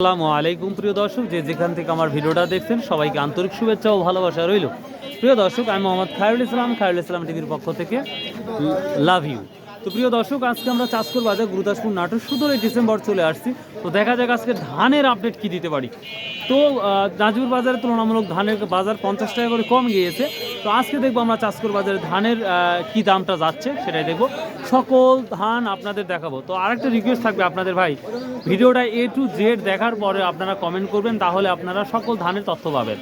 আসসালামু আলাইকুম, প্রিয় দর্শক। যে যেখান থেকে আমার ভিডিওটা দেখছেন, সবাইকে আন্তরিক শুভেচ্ছা ও ভালোবাসা রইল। প্রিয় দর্শক, আমি মোহাম্মদ খায়রুল ইসলাম খায়রুল ইসলাম টিভির পক্ষ থেকে লাভ ইউ তো প্রিয় দর্শক, আজকে আমরা চাষকর বাজার গুরুদাসপুর নাটক সতেরোই ডিসেম্বর চলে আসছি। তো দেখা যাক আজকে ধানের আপডেট কি দিতে পারি। তো নাজিপুর বাজারে তুলনামূলক ধানের বাজার পঞ্চাশ টাকা করে কম গিয়েছে। তো আজকে দেখব আমরা চাষকর বাজারে ধানের কি দামটা যাচ্ছে সেটাই দেখব। সকল ধান আপনাদের দেখাবো। তো আরেকটা রিকোয়েস্ট থাকবে আপনাদের ভাই, ভিডিওটা এ টু জেড দেখার পরে আপনারা কমেন্ট করবেন, তাহলে আপনারা সকল ধানের তথ্য পাবেন।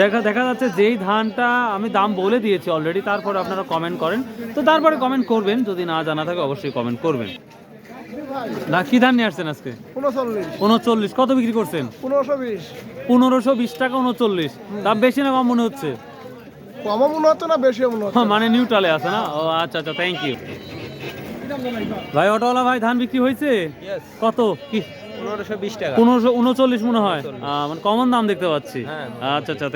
দেখা দেখা যাচ্ছে যেই ধানটা আমি দাম বলে দিয়েছি অলরেডি তারপর আপনারা কমেন্ট করেন। তো তারপরে কমেন্ট করবেন যদি না জানা থাকে অবশ্যই কমেন্ট করবেন। না কি ধান নিয়ে আসছেন আজকে? উনচল্লিশ। কত বিক্রি করছেন? পনেরোশো বিশ। পনেরোশো বিশ টাকা উনচল্লিশ। দাম বেশি না কম মনে হচ্ছে? কমও মনে হচ্ছে না বেশি মনে হচ্ছে মানে নিউট্রালে আছে না? ও আচ্ছা আচ্ছা থ্যাংক ইউ ভাই অটোওয়ালা ভাই ধান বিক্রি হয়েছে? কত? কি? পনেরোশো বিশ টাকা। পনেরোশো উনচল্লিশ মনে হয়? আহ, মানে কমন দাম দেখতে পাচ্ছি। আচ্ছা আচ্ছা।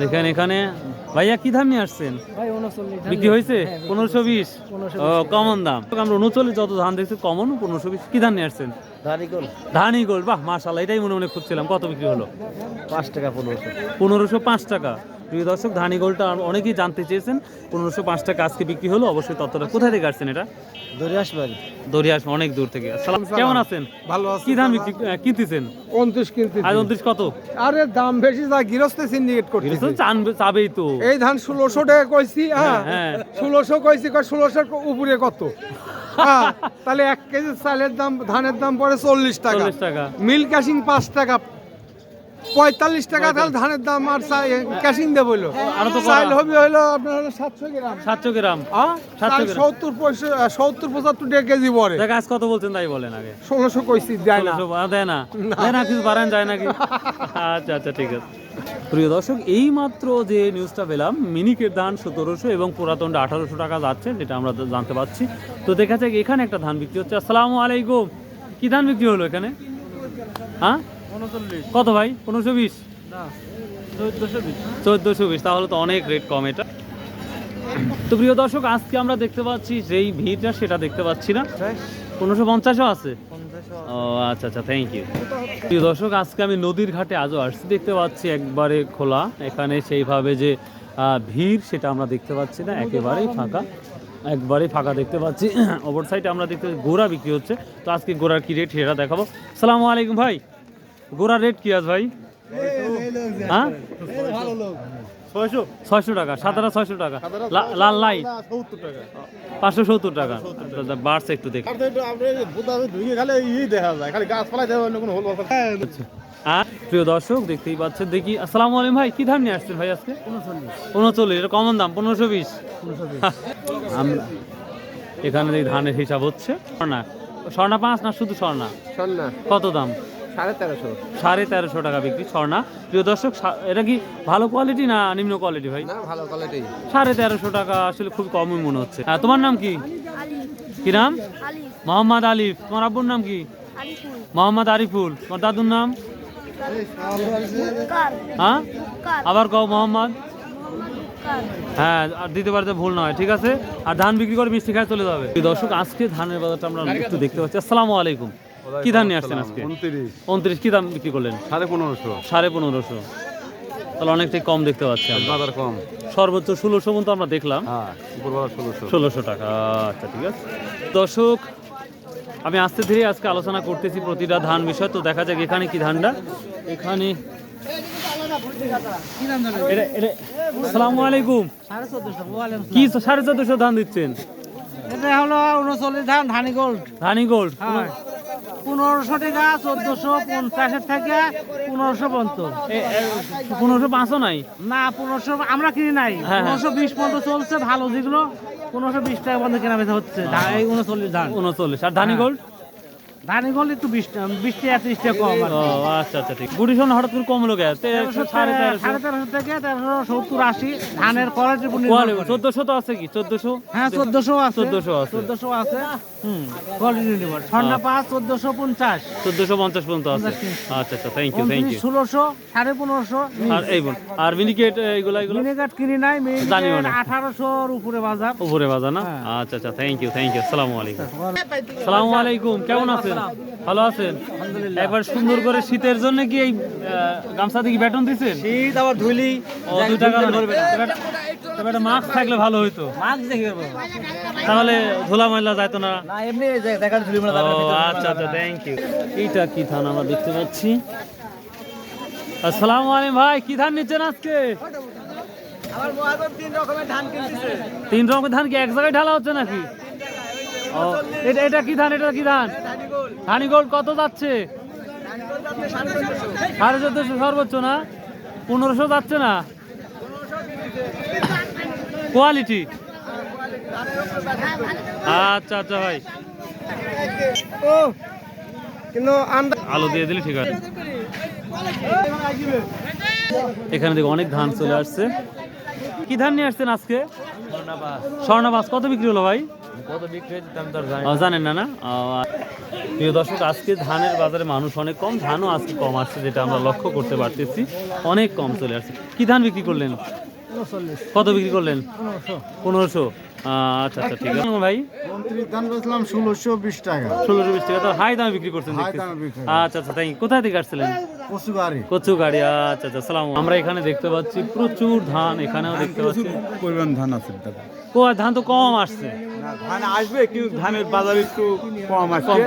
দেখেন এখানে। ভাইয়া কি ধান নিয়ে আসছেন বিক্রি হয়েছে? পনেরোশো বিশ? কমন দাম। আমরা উনচল্লিশ যত ধান দেখছি কমন পনেরোশো বিশ। কি ধান নিয়ে আসছেন? ধানই গোল। বাহ মাশাল্লাহ এটাই মনে মনে খুঁজছিলাম কত বিক্রি হলো? পাঁচ টাকা পনেরোশো। পনেরোশো পাঁচ টাকা। প্রিয় দর্শক ধানি গোলটা অনেকেই জানতে চেয়েছেন পনেরোশো পাঁচ টাকা আজকে বিক্রি হলো অবশ্যই ততটা কোথায় থেকে আসছেন এটা? দরিয়াস বাড়ি দরিয়াস অনেক দূর থেকে। আসসালাম কেমন আছেন? ভালো কি ধান কিনতেছেন? কত? আরে দাম বেশি যা গৃহস্থ সিন্ডিকেট গৃহস্থ চাবেই তো। এই ধান ষোলোশো টাকা কইছি হ্যাঁ হ্যাঁ। ষোলোশো কইছি কয় ষোলোশোর উপরে কত? হ্যাঁ, তাহলে এক কেজি চালের দাম ধানের দাম পড়ে চল্লিশ টাকা। মিল ক্যাশিং পাঁচ টাকা। পঁয়তাল্লিশ টাকা তাহলে ধানের দাম আর ক্যাশিং দেবো হইল হবে হইল আপনার হলো সাতশো গ্রাম। সাতশো গ্রাম। সত্তর সত্তর পঁচাত্তর টাকা কেজি আজ কত বলছেন তাই বলেন আগে। ষোলোশো কইছি যায় না। দেয় না। দেয় না কিছু বাড়ান যায় নাকি? আচ্ছা আচ্ছা ঠিক আছে। প্রিয় দর্শক এই মাত্র যে নিউজটা পেলাম মিনিকের ধান সতেরোশো এবং পুরাতনটা আঠারোশো টাকা যাচ্ছে যেটা আমরা জানতে পারছি। তো দেখা যাক এখানে একটা ধান বিক্রি হচ্ছে। আসসালামু আলাইকুম। কি ধান বিক্রি হলো এখানে? হ্যাঁ? কত ভাই? পনেরোশো বিশ। চোদ্দশো বিশ তাহলে তো অনেক রেট কম এটা। তো প্রিয় দর্শক আজকে আমরা দেখতে পাচ্ছি যেই ভিড়টা সেটা দেখতে পাচ্ছি না। পনেরোশো পঞ্চাশও আছে? ও আচ্ছা আচ্ছা থ্যাংক ইউ প্রিয় দর্শক আজকে আমি নদীর ঘাটে আজও আসছি দেখতে পাচ্ছি একবারে খোলা। এখানে সেইভাবে যে ভিড় সেটা আমরা দেখতে পাচ্ছি না একেবারেই ফাঁকা। একবারেই ফাঁকা দেখতে পাচ্ছি। ওপর সাইডে আমরা দেখতে পাচ্ছি গোড়া বিক্রি হচ্ছে। তো আজকে গোড়ার কি রেট সেটা দেখাবো। সালামু আলাইকুম ভাই। গোড়ার রেট কি আছে ভাই? হ্যাঁ? ছয়শো টাকা সাদারা ছয়শো টাকা। লাল লাইট পাঁচশো সত্তর টাকা। আচ্ছা, বাড়ছে একটু দেখি। আর প্রিয় দর্শক দেখতেই পাচ্ছেন দেখি আসসালামু আলাইকুম ভাই কি ধান নিয়ে আসছেন ভাই আজকে? উনচল্লিশ এটা কমন দাম পনেরোশো বিশ। আমরা এখানে দেখি ধানের হিসাব হচ্ছে। স্বর্ণা। স্বর্ণা পাঁচ না শুধু স্বর্ণা। কত দাম? সাড়ে তেরোশো। সাড়ে তেরোশো টাকা বিক্রি স্বর্ণা। প্রিয় দর্শক সা- এটা কি ভালো কোয়ালিটি না নিম্ন কোয়ালিটি ভাই? ভালো কোয়ালিটি সাড়ে তেরোশো টাকা আসলে খুব কমই মনে হচ্ছে। হ্যাঁ তোমার নাম কি? কি নাম? মোহাম্মদ আলিফ। তোমার আব্বুর নাম কি? মোহাম্মদ আরিফুল। তোমার দাদুর নাম? হ্যাঁ? আবার কও মোহাম্মদ? হ্যাঁ আর দিতে পারতে ভুল নয় ঠিক আছে? আর ধান বিক্রি করে মিষ্টি খায় চলে যাবে। এই দর্শক আজকে ধানের বাজারটা আমরা একটু দেখতে পাচ্ছি। আসসালামু আলাইকুম। কি ধান নিয়ে আসছেন আজকে? উনত্রিশ। উনত্রিশ কি দাম বিক্রি করলেন? সাড়ে পনেরোশো। সাড়ে পনেরোশো। তাহলে অনেকটাই কম দেখতে পাচ্ছি বাজার কম। সর্বোচ্চ ষোলোশো পর্যন্ত আমরা দেখলাম। হ্যাঁ ষোলোশো। টাকা আচ্ছা ঠিক আছে। দর্শক আমি আস্তে ধীরে আজকে আলোচনা করতেছি প্রতিটা ধান বিষয় তো দেখা যাক এখানে কি ধানটা। এখানে এটা- এটা- আসসালামু আলাইকুম। সাড়ে চোদ্দশো কি সাড়ে চোদ্দশো ধান দিচ্ছেন? এটা হলো উনচল্লিশ ধান ধানি গোল্ড। ধানি গোল্ড। হ্যাঁ। পনেরোশো টাকা চোদ্দশো পঞ্চাশের থেকে পনেরোশো পর্যন্ত। পনেরোশো পাঁচও নাই? না পনেরোশো আমরা কিনি নাই। হ্যাঁ, হ্যাঁ। পনেরোশো বিশ পর্যন্ত চলছে ভালো যেগুলো। পনেরোশো বিশ টাকা পর্যন্ত কেনা বেচা হচ্ছে। উনচল্লিশ ধান। উনচল্লিশ। আর ধানি হ্যাঁ। গোল্ড ধানি গোল্ড একটু বিশ বিশ টাকা ত্রিশ টাকা কম আচ্ছা আচ্ছা ঠিক। গুড়ি সোনা হঠাৎ করে কমলো গে সাড়ে তেরোশো। থেকে তেরোশো সত্তর আশি। ধানের। চোদ্দশো তো আছে কি? চোদ্দশো? হ্যাঁ চোদ্দশো আছে। চোদ্দশো আছে। চোদ্দশো আছে। আচ্ছা। আচ্ছা আর মিনিকেট এগুলো মিনিকাট কিনি নাই। আঠারোশোর উপরে বাজার। উপরে না। আচ্ছা আচ্ছা থ্যাংক ইউ থ্যাংক ইউ আসসালামু আলাইকুম। আসসালামু আলাইকুম কেমন আছেন? ভালো আছেন? একবার সুন্দর করে শীতের জন্য কি এই গামছা দিয়ে কি বেতন দিছেন শীত আবার ধুলি ও দুই টাকা তবে একটা মাস্ক থাকলে ভালো হইতো। দেখি তাহলে ধুলা ময়লা যাইতো না। না এমনি দেখার ধুলি মানে আচ্ছা আচ্ছা থ্যাংক ইউ এইটা কি ধান আমরা দেখতে পাচ্ছি? আসসালামু আলাইকুম ভাই কি ধান নিচ্ছেন আজকে? তিন রকমের ধান কিনতেছে। তিন রকমের ধান কি এক জায়গায় ঢালা হচ্ছে নাকি? ও এটা এটা কি ধান? এটা কি ধান? ধানি কত যাচ্ছে? সাড়ে চোদ্দশো। সর্বোচ্চ না? পনেরোশো যাচ্ছে না? কোয়ালিটি? আচ্ছা আচ্ছা ভাই। আলু দিয়ে দিলে ঠিক আছে এখানে দেখো অনেক ধান চলে আসছে। কি ধান নিয়ে আসছেন আজকে? স্বর্ণবাস। কত বিক্রি হলো ভাই? কত বিক্রি জানেন না না? প্রিয় দর্শক আজকে ধানের বাজারে মানুষ অনেক কম ধানও আজকে কম আসছে যেটা আমরা লক্ষ্য করতে পারতেছি। অনেক কম চলে আসছে। কি ধান বিক্রি করলেন? কত বিক্রি করলেন? পনেরোশো। আচ্ছা আচ্ছা ঠিক আছে। ভাই। ধান বেচলাম ষোলোশো বিশ টাকা। ষোলোশো বিশ টাকা। তো হাই দামে বিক্রি করছেন। আচ্ছা আচ্ছা থ্যাংক কোথায় থেকে আসছিলেন? কচু গাড়ি আচ্ছা আচ্ছা সালাম। আমরা এখানে দেখতে পাচ্ছি প্রচুর ধান এখানেও দেখতে পাচ্ছি। পরিমাণ ধান আছে ও ধান তো কম আসছে। ধান আসবে কিন্তু ধানের বাজার একটু কম কম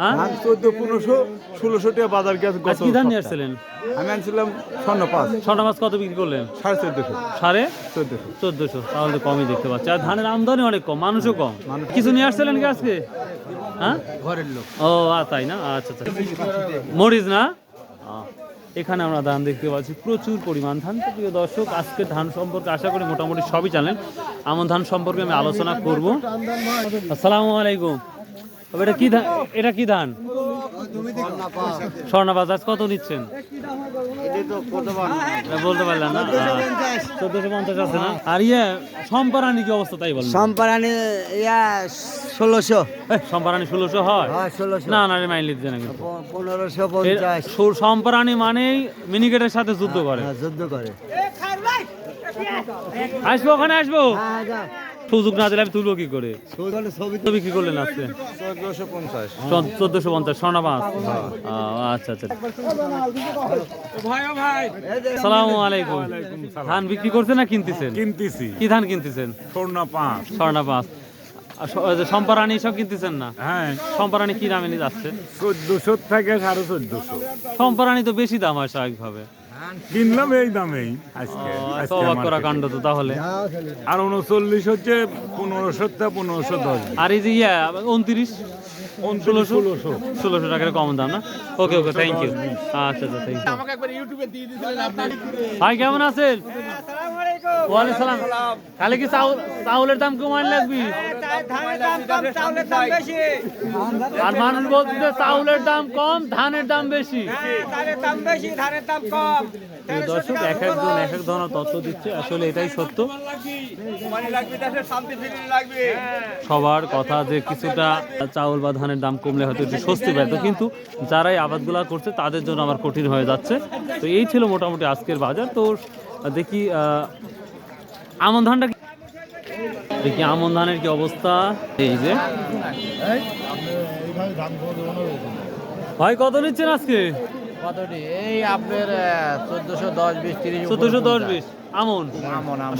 হ্যাঁ? ধান চোদ্দ পনেরোশো ষোলোশো টাকা বাজার গেছে আজ কি ধান নিয়ে আসছিলেন? আমি আনছিলাম স্বর্ণ পাঁচ। ছটা মাছ কত বিক্রি করলেন? সাড়ে চোদ্দশো। সাড়ে? চোদ্দশো। চোদ্দশো তাহলে তো কমই দেখতে পাচ্ছি। আর ধানের আমদানি অনেক কম মানুষও কম। কিছু নিয়ে আসছিলেন কি আজকে? হ্যাঁ? ঘরের লোক। ও আ, তাই না? আচ্ছা আচ্ছা। মরিচ না? এখানে আমরা ধান দেখতে পাচ্ছি। প্রচুর পরিমাণ ধান। তো প্রিয় দর্শক আজকে ধান সম্পর্কে আশা করি মোটামুটি সবই জানেন। আমন ধান সম্পর্কে আমি আলোচনা করব। আসসালামু আলাইকুম। এটা কি ধান? এটা কি ধান? স্বর্ণাবাজ আজ কত নিচ্ছেন? বলতে পারলাম না। চোদ্দশো পঞ্চাশ আছে না? আর ইয়ে সম্পারানি কি অবস্থা তাই বলেন? সম্পারানি ইয়া ষোলোশো। সম্পারানি ষোলোশো হয়? হ্যাঁ না না রে মাইল দিচ্ছে না কিন্তু পনেরোশো পঞ্চাশ। সম্পারানি মানেই মিনিকেটের সাথে যুদ্ধ করে। হ্যাঁ, যুদ্ধ করে। আসব ওখানে আসব? হ্যাঁ যা সুযোগ না দিলে আমি তুলবো কি করে? ছবি তো বিক্রি করলেন আজকে? চোদ্দশো পঞ্চাশ। পাঁচ আচ্ছা আচ্ছা। সালামু আলাইকুম। ধান বিক্রি করছেন না কিনতেছেন? কিনতেছি। কি ধান কিনতেছেন? স্বর্ণ পাঁচ স্বর্ণা পাঁচ সম্পারানি সব কিনতেছেন না? হ্যাঁ। সম্পারানি কি দামে নিয়ে যাচ্ছে? চোদ্দশো থেকে সাড়ে চোদ্দশো। সম্পারানি তো বেশি দাম হয় স্বাভাবিকভাবে। কিনলাম এই দামেই আজকে অবাক করা কাণ্ড তো তাহলে। আর উনচল্লিশ হচ্ছে পনেরোশো থেকে পনেরোশো দশ আর এই যে ইয়া উনত্রিশ? ষোলোশো? টাকার কম দাম না? ওকে ওকে থ্যাংক ইউ আচ্ছা আচ্ছা থ্যাংক ইউ ভাই কেমন আছেন? ওয়ালাইকুম সালাম। তাহলে কি চাউল চাউলের দাম কমান লাগবি? আর মানুষ বলছে চাউলের দাম কম ধানের দাম বেশি। দর্শক এক একজন এক এক ধরনের তথ্য দিচ্ছে আসলে এটাই সত্য। সবার কথা যে কিছুটা চাউল বা ধানের দাম কমলে হয়তো একটু স্বস্তি পেত কিন্তু যারাই আবাদগুলা করছে তাদের জন্য আমার কঠিন হয়ে যাচ্ছে। তো এই ছিল মোটামুটি আজকের বাজার। তো দেখি আহ, আমন ধানটা দেখি আমন ধানের কি অবস্থা? এই যে। ভাই কত নিচ্ছেন আজকে? কতটি? এই আপনার চোদ্দশো দশ বিশ তিরিশ চোদ্দশো দশ বিশ। আমন? আমন আমন।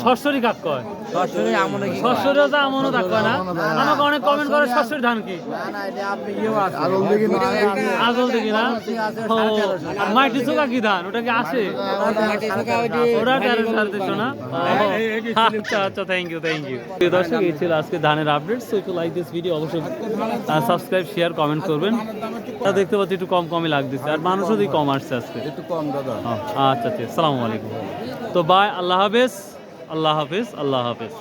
কাক কয়? সরাসরি আমনে কি ষষ্ঠরও তো আমনও কাক কয় না? আমাকে অনেক কমেন্ট করে ষষ্ঠর ধান কি? না না এটা আপনি ইয়েও আছে। আগল দেখি না। ও, আর মাটি কি ধান? ওটা কি আসে ওটা তেরো সাড়ে তেরোশো না? আচ্ছা আচ্ছা থ্যাংক ইউ থ্যাংক ইউ প্রিয় দর্শক এই ছিল আজকে ধানের update so like this video অবশ্যই সাবস্ক্রাইব শেয়ার কমেন্ট করবেন। তা দেখতে পাচ্ছি একটু কম কমই লাগতেছে। আর মানুষও দিই কম আসছে আজকে। একটু কম দাদা। আচ্ছা আচ্ছা সালামু আলাইকুম। তো বাই আল্লাহ হাফেজ আল্লাহ হাফেজ আল্লাহ হাফেজ।